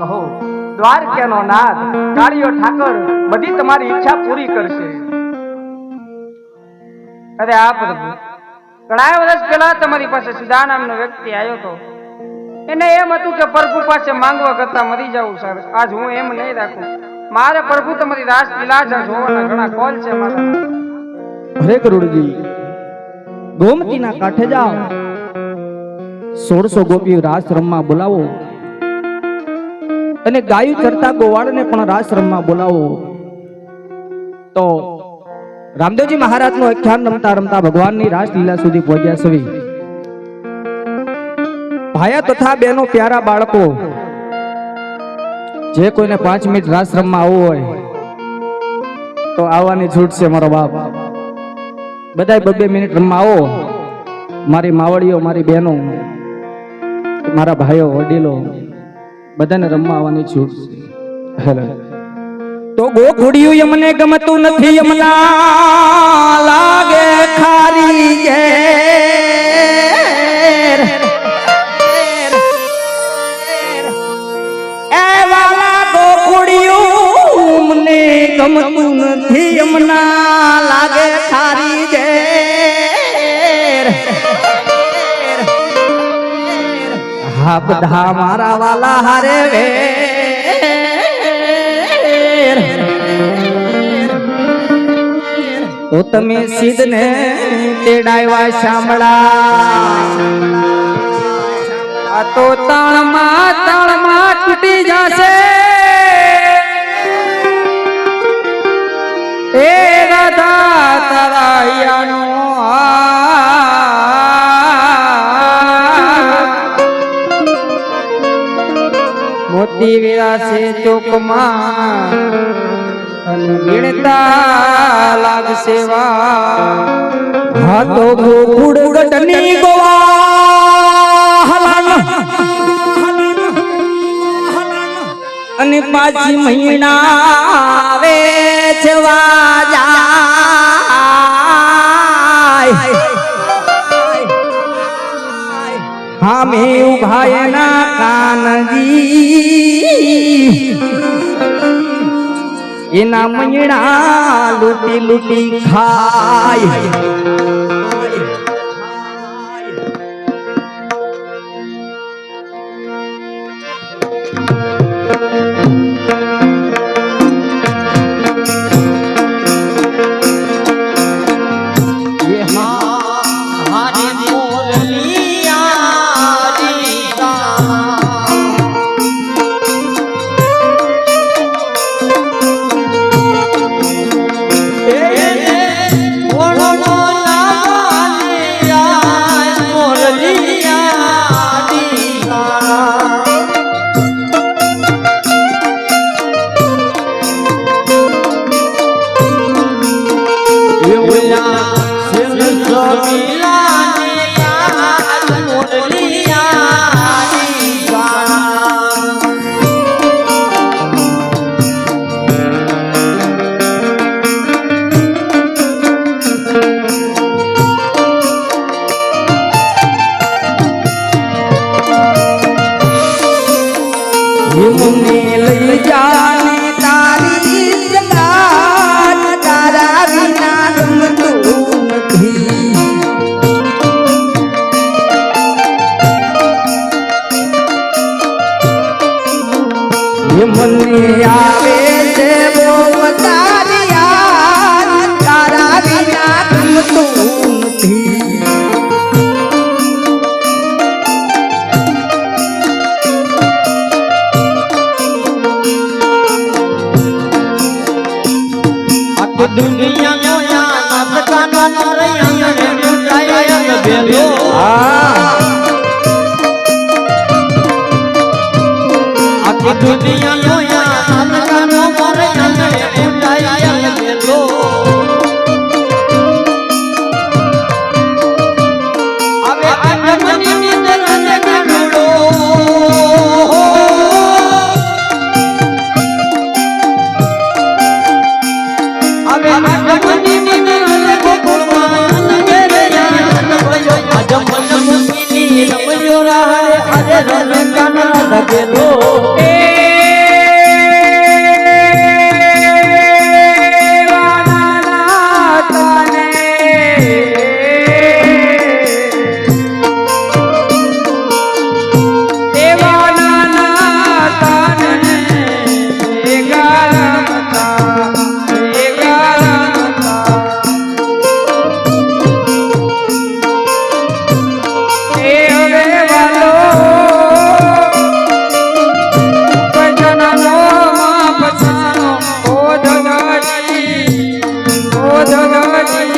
કહો, દ્વારકાનો નાથ, કાળિયો ઠાકર, બધી તમારી ઈચ્છા પૂરી કરશે. અરે આ પ્રભુ ઘણા વર્ષ પહેલા તમારી પાસે સુધા નામનો વ્યક્તિ આવ્યો હતો એને એમ હતું કે પ્રભુ પાસે માંગવા કરતા મરી જવું સર આજ હું એમ નહીં રાખું. મારે પ્રભુ તમારી રાસ લીલા જ જોવાના ઘણા કોલ છે મારા. હરે કરુણજી ગોમતીના કાંઠે જાઓ. સોળસો ગોપીઓ રાસ રમવા બોલાવો. અને ગાયું ચરતા ગોવાળને પણ રાશ્રમમાં બોલાવો. તો રામદેવજી મહારાજનું આખ્યાન રમતા રમતા ભગવાનની રાસલીલા સુધી પહોંચ્યા સવી. ભાયા તથા બેનો પ્યારા બાળકો, જે કોઈને પાંચ મિનિટ રાસ રમવા આવવું હોય, તો આવવાની છૂટ છે મારો બાપ. બધાય બબે મિનિટ રમવા આવો. મારી માવડીઓ, મારી બહેનો, મારા ભાઈઓ, વડીલો બધાને રમવા આવવાની છૂટ છે. હેલો. તો ગોઘોડિયું યમને ગમતું નથી યમના લાગે ખારી ઘેર. ગમતું નથી યમના હા બધા મારા વાલા હારે વે. તો તમે સિદ્ધને તેડાવ્યા શામળા આ તો તણમાં તણમાં તૂટી જશે. એ રાધા તરાયાનો મોતી છે ચોકમાં અને વીણતા લાગશે વા અને પાછી મહિના આવે છે એના કાનજી. એના મયણા લૂટી લૂટી ખાય. দুনিয়া জাগানি